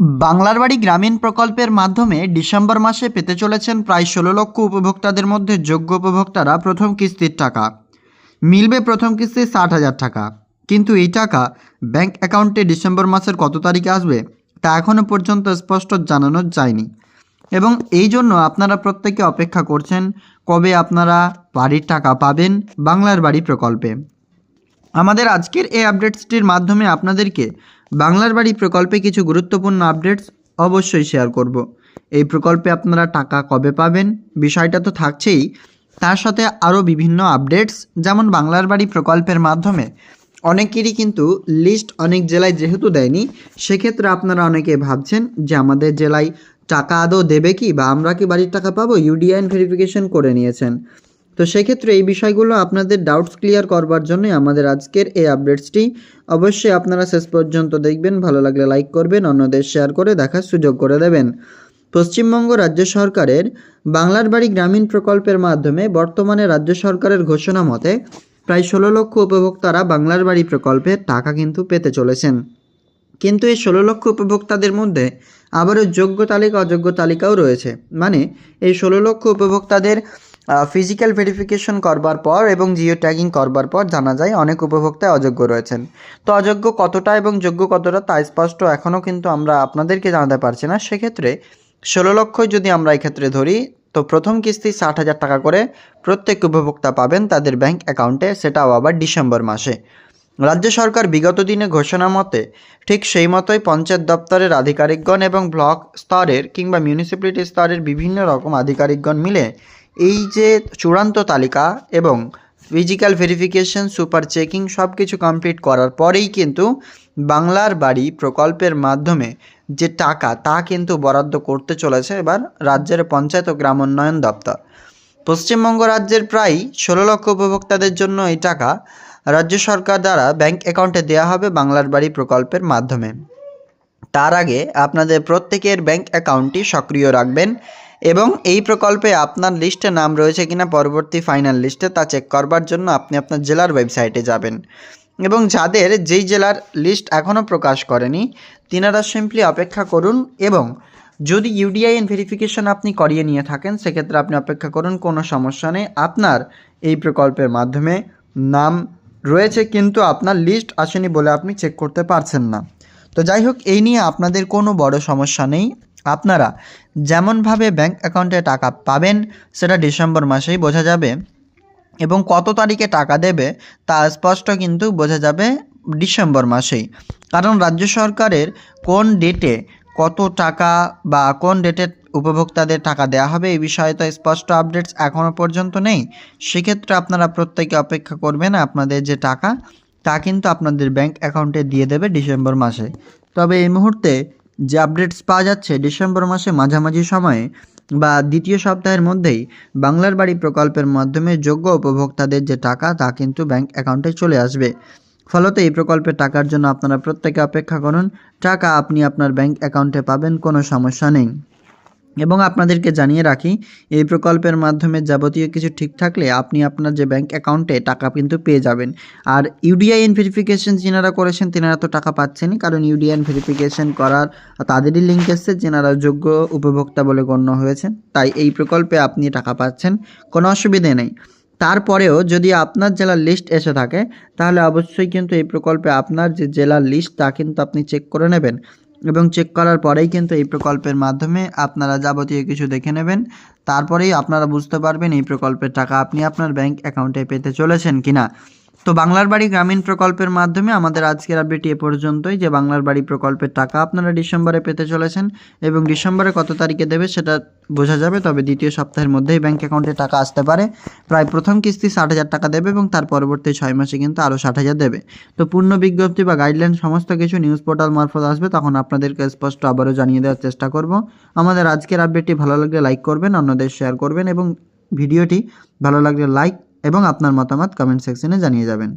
বাংলার বাড়ি গ্রামীণ প্রকল্পের মাধ্যমে ডিসেম্বর মাসে পেতে চলেছেন প্রায় ষোলো লক্ষ উপভোক্তাদের মধ্যে যোগ্য উপভোক্তারা প্রথম কিস্তির টাকা। মিলবে প্রথম কিস্তি ষাট হাজার টাকা। কিন্তু এই টাকা ব্যাংক অ্যাকাউন্টে ডিসেম্বর মাসের কত তারিখে আসবে তা এখনও পর্যন্ত স্পষ্ট জানানো যায়নি। এবং এই জন্য আপনারা প্রত্যেকে অপেক্ষা করছেন কবে আপনারা বাড়ির টাকা পাবেন বাংলার বাড়ি প্রকল্পে। আমাদের আজকের এই আপডেটসটির মাধ্যমে আপনাদেরকে বাংলার বাড়ি প্রকল্পে কিছু গুরুত্বপূর্ণ আপডেটস অবশ্যই শেয়ার করব। এই প্রকল্পে আপনারা টাকা কবে পাবেন? বিষয়টা তো থাকছেই। তার সাথে আরও বিভিন্ন আপডেটস, যেমন বাংলার বাড়ি প্রকল্পের মাধ্যমে। অনেকেরই কিন্তু লিস্ট অনেক জেলায় যেহেতু দেয়নি, সেক্ষেত্রে আপনারা অনেকে ভাবছেন যে আমাদের জেলায় টাকা আদৌ দেবে কি বা আমরা কি বাড়ির টাকা পাবো? ইউডিআইন ভেরিফিকেশন করে নিয়েছেন। তো সেক্ষেত্রে এই বিষয়গুলো আপনাদের ডাউটস ক্লিয়ার করবার জন্য আমাদের আজকের এই আপডেটসটি অবশ্যই আপনারা শেষ পর্যন্ত দেখবেন, ভালো লাগলে লাইক করবেন, অন্যদের শেয়ার করে দেখার সুযোগ করে দেবেন। পশ্চিমবঙ্গ রাজ্য সরকারের বাংলার বাড়ি গ্রামীণ প্রকল্পের মাধ্যমে বর্তমানে রাজ্য সরকারের ঘোষণা মতে প্রায় ষোলো লক্ষ উপভোক্তারা বাংলার বাড়ি প্রকল্পে টাকা কিন্তু পেতে চলেছেন। কিন্তু এই ষোলো লক্ষ উপভোক্তাদের মধ্যে আবারও যোগ্য তালিকা, অযোগ্য তালিকাও রয়েছে। মানে এই ষোলো লক্ষ উপভোক্তাদের ফিজিক্যাল ভেরিফিকেশন করবার পর এবং জিও ট্যাগিং করবার পর জানা যায় অনেক উপভোক্তা অযোগ্য রয়েছেন। তো অযোগ্য কতটা এবং যোগ্য কতটা তা স্পষ্ট এখনও কিন্তু আমরা আপনাদেরকে জানাতে পারছি না। সেক্ষেত্রে ষোলো লক্ষই যদি আমরা এক্ষেত্রে ধরি, তো প্রথম কিস্তি ষাট হাজার টাকা করে প্রত্যেক উপভোক্তা পাবেন তাদের ব্যাংক অ্যাকাউন্টে সেটাও আবার ডিসেম্বর মাসে। রাজ্য সরকার বিগত দিনে ঘোষণা মতে ঠিক সেই মতোই পঞ্চায়েত দপ্তরের আধিকারিকগণ এবং ব্লক স্তরের কিংবা মিউনিসিপ্যালিটি স্তরের বিভিন্ন রকম আধিকারিকগণ মিলে এই যে চূড়ান্ত তালিকা এবং ফিজিক্যাল ভেরিফিকেশন সুপার চেকিং সব কিছু কমপ্লিট করার পরেই কিন্তু বাংলার বাড়ি প্রকল্পের মাধ্যমে যে টাকা, তা কিন্তু বরাদ্দ করতে চলেছে এবার রাজ্যের পঞ্চায়েত ও গ্রামোন্নয়ন দপ্তর। পশ্চিমবঙ্গ রাজ্যের প্রায় ষোলো লক্ষ উপভোক্তাদের জন্য এই টাকা রাজ্য সরকার দ্বারা ব্যাংক অ্যাকাউন্টে দেওয়া হবে বাংলার বাড়ি প্রকল্পের মাধ্যমে। তার আগে আপনাদের প্রত্যেকের ব্যাংক অ্যাকাউন্টটি সক্রিয় রাখবেন। এবং এই প্রকল্পে আপনার লিস্টে নাম রয়েছে কিনা পরবর্তী ফাইনাল লিস্টে তা চেক করবার জন্য আপনি আপনার জেলার ওয়েবসাইটে যাবেন। এবং যাদের যেই জেলার লিস্ট এখনও প্রকাশ করেনি, তিনারা সিম্পলি অপেক্ষা করুন এবং যদি ইউডিআইএন ভেরিফিকেশন আপনি করিয়ে নিয়ে থাকেন, সেক্ষেত্রে আপনি অপেক্ষা করুন, কোনো সমস্যা নেই। আপনার এই প্রকল্পের মাধ্যমে নাম রয়েছে কিন্তু আপনার লিস্ট আসেনি বলে আপনি চেক করতে পারছেন না। তো যাই হোক, এই নিয়ে আপনাদের কোনো বড় সমস্যা নেই। আপনারা যেমনভাবে ব্যাংক অ্যাকাউন্টে টাকা পাবেন, সেটা ডিসেম্বর মাসেই বোঝা যাবে এবং কত তারিখে টাকা দেবে, তা স্পষ্ট কিন্তু বোঝা যাবে ডিসেম্বর মাসেই। কারণ রাজ্য সরকারের কোন ডেটে কত টাকা বা কোন ডেটে উপভোক্তাদের টাকা দেওয়া হবে, এই বিষয়ে তো স্পষ্ট আপডেটস এখনও পর্যন্ত নেই। সেক্ষেত্রে আপনারা প্রত্যেকে অপেক্ষা করবেন আপনাদের যে টাকা, তা কিন্তু আপনাদের ব্যাংক অ্যাকাউন্টে দিয়ে দেবে ডিসেম্বর মাসে। তবে এই মুহূর্তে যে আপডেটস পাওয়া যাচ্ছে ডিসেম্বর মাসে মাঝামাঝি সময়ে বা দ্বিতীয় সপ্তাহের মধ্যেই বাংলার বাড়ি প্রকল্পের মাধ্যমে যোগ্য উপভোক্তাদের যে টাকা, তা কিন্তু ব্যাংক অ্যাকাউন্টে চলে আসবে। ফলত এই প্রকল্পের টাকার জন্য আপনারা প্রত্যেকে অপেক্ষা করুন। টাকা আপনি আপনার ব্যাংক অ্যাকাউন্টে পাবেন, কোনো সমস্যা নেই। এবং আপনাদেরকে জানিয়ে রাখি, এই প্রকল্পের মাধ্যমে যাবতীয় কিছু ঠিক থাকলে আপনি আপনার যে ব্যাংক অ্যাকাউন্টে টাকা কিন্তু পেয়ে যাবেন। আর ইউডিআইএন ভেরিফিকেশন যেনারা করেছেন, তেনারা তো টাকা পাচ্ছেনই, কারণ ইউডিআইএন ভেরিফিকেশন করার তাদেরই লিঙ্ক এসছে, যেনারা যোগ্য উপভোক্তা বলে গণ্য হয়েছেন। তাই এই প্রকল্পে আপনি টাকা পাচ্ছেন, কোনো অসুবিধে নেই। তারপরেও যদি আপনার জেলার লিস্ট এসে থাকে, তাহলে অবশ্যই কিন্তু এই প্রকল্পে আপনার যে জেলার লিস্ট তা কিন্তু আপনি চেক করে নেবেন। এবং চেক করার পরেই কিন্তু এই প্রকল্পের মাধ্যমে আপনারা যাবতীয় কিছু দেখে নেবেন। তারপরেই আপনারা বুঝতে পারবেন এই প্রকল্পের টাকা আপনি আপনার ব্যাংক অ্যাকাউন্টে পেতে চলেছেন কিনা। তো বাংলার বাড়ি গ্রামীণ প্রকল্পের মাধ্যমে আমাদের আজকের আপডেট এ পর্যন্তই যে বাংলার বাড়ি প্রকল্পের টাকা আপনারা ডিসেম্বরে পেতে চলেছেন এবং ডিসেম্বরে কত তারিখে দেবে সেটা বোঝা যাবে, তবে দ্বিতীয় সপ্তাহের মধ্যেই ব্যাংক অ্যাকাউন্টে টাকা আসতে পারে। প্রায় প্রথম কিস্তি ষাট হাজার টাকা দেবে এবং তার পরবর্তী ছয় মাসে কিন্তু আরও ষাট হাজার দেবে। তো পূর্ণ বিজ্ঞপ্তি বা গাইডলাইন সমস্ত কিছু নিউজ পোর্টাল মারফত আসবে, তখন আপনাদেরকে স্পষ্ট আবারও জানিয়ে দেওয়ার চেষ্টা করব। আমাদের আজকের আপডেটটি ভালো লাগলে লাইক করবেন, অন্যদের শেয়ার করবেন এবং ভিডিওটি ভালো লাগলে লাইক এবং আপনার মতামত কমেন্ট সেকশনে জানিয়ে যাবেন।